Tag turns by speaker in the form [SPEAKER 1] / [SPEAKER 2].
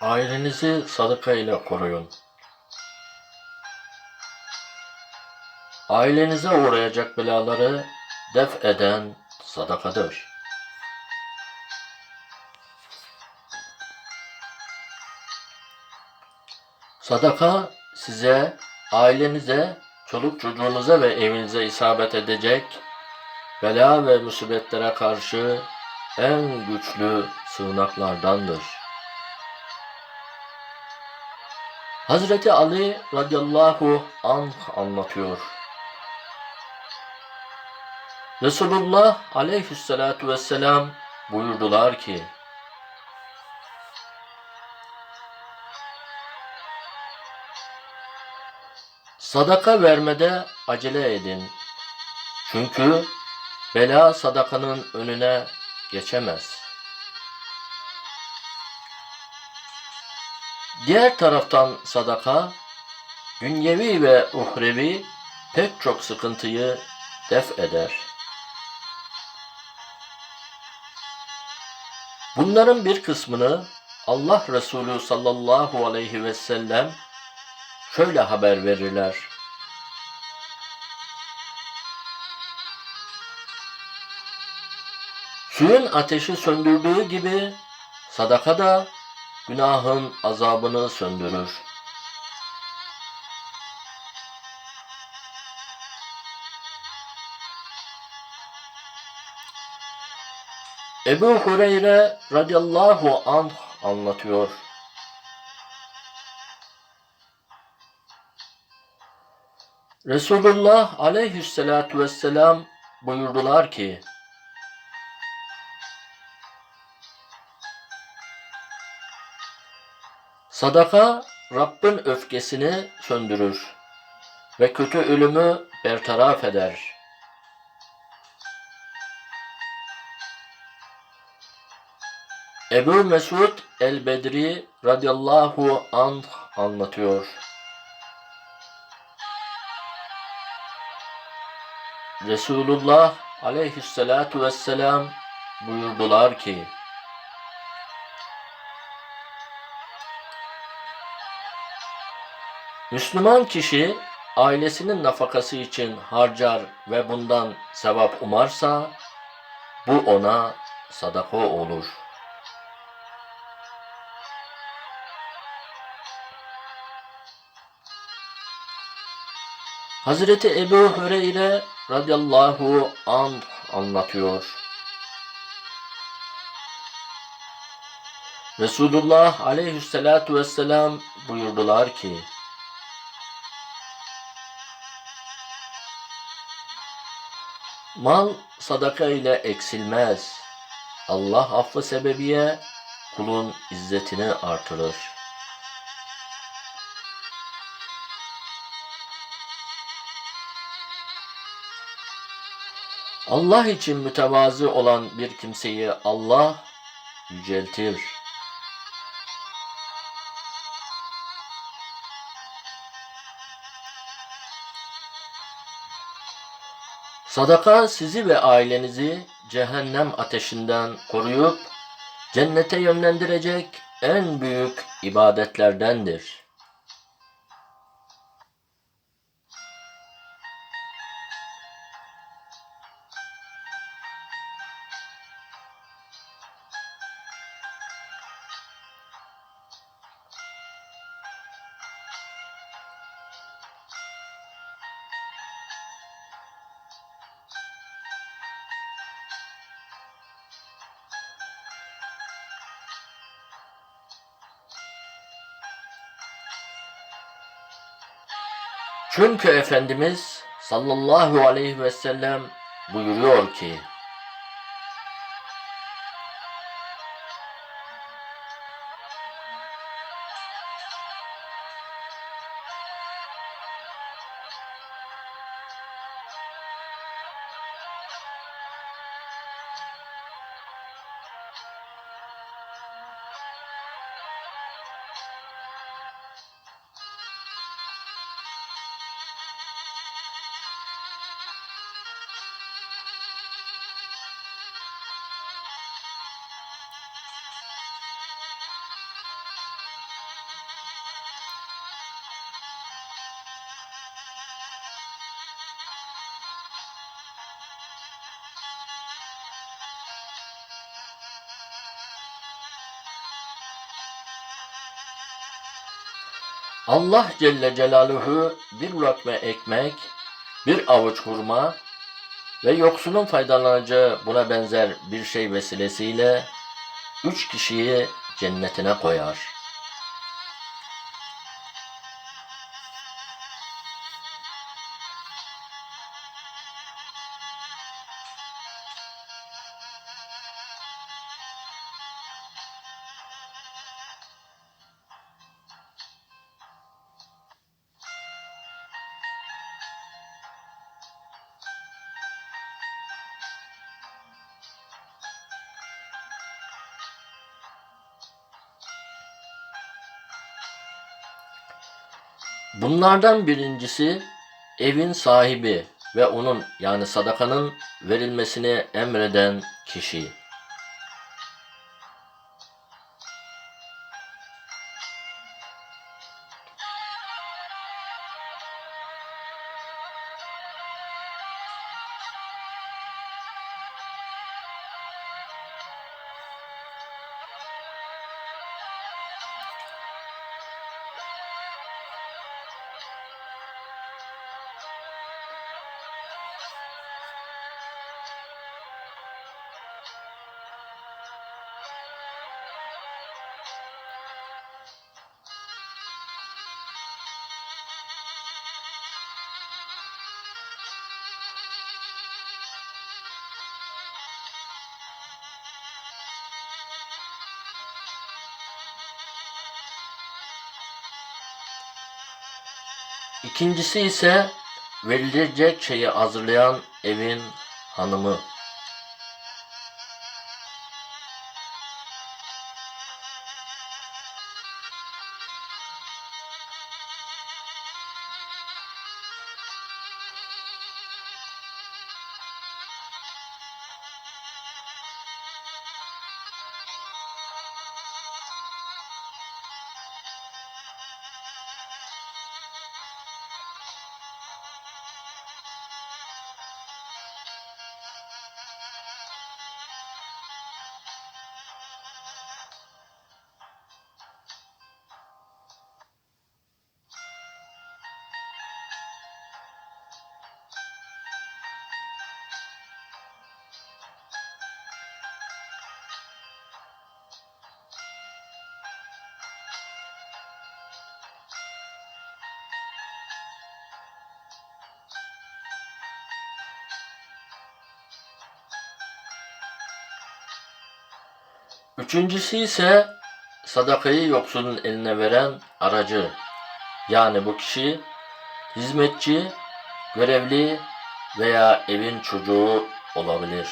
[SPEAKER 1] Ailenizi sadaka ile koruyun. Ailenize uğrayacak belaları def eden sadakadır. Sadaka size, ailenize, çoluk çocuğunuza ve evinize isabet edecek bela ve musibetlere karşı en güçlü sığınaklardandır. Hazreti Ali radıyallahu anh anlatıyor. Resulullah aleyhissalatu vesselam buyurdular ki Sadaka vermede acele edin. Çünkü bela sadakanın önüne geçemez. Diğer taraftan sadaka, dünyevi ve uhrevi pek çok sıkıntıyı def eder. Bunların bir kısmını Allah Resulü sallallahu aleyhi ve sellem şöyle haber verirler. Suyun ateşi söndürdüğü gibi sadaka da günahın azabını söndürür. Ebu Hureyre radıyallahu anh anlatıyor. Resulullah aleyhissalatu vesselam buyurdular ki Sadaka Rabbin öfkesini söndürür ve kötü ölümü bertaraf eder. Ebu Mesud el-Bedri radıyallahu anh anlatıyor. Resulullah aleyhissalatu vesselam buyurdular ki Müslüman kişi ailesinin nafakası için harcar ve bundan sevap umarsa bu ona sadaka olur. Hazreti Ebu Hüreyre radıyallahu anh anlatıyor. Resulullah aleyhissalatu vesselam buyurdular ki Mal sadaka ile eksilmez. Allah affı sebebiye kulun izzetini artırır. Allah için mütevazı olan bir kimseyi Allah yüceltir. Sadaka sizi ve ailenizi cehennem ateşinden koruyup cennete yönlendirecek en büyük ibadetlerdendir. Çünkü Efendimiz sallallahu aleyhi ve sellem buyuruyor ki Allah Celle Celaluhu bir lokma ekmek, bir avuç hurma ve yoksulun faydalanacağı buna benzer bir şey vesilesiyle üç kişiyi cennetine koyar. Bunlardan birincisi evin sahibi ve onun yani sadakanın verilmesini emreden kişi. İkincisi ise verilecek şeyi hazırlayan evin hanımı. Üçüncüsü ise sadakayı yoksulun eline veren aracı. Yani bu kişi hizmetçi, görevli veya evin çocuğu olabilir.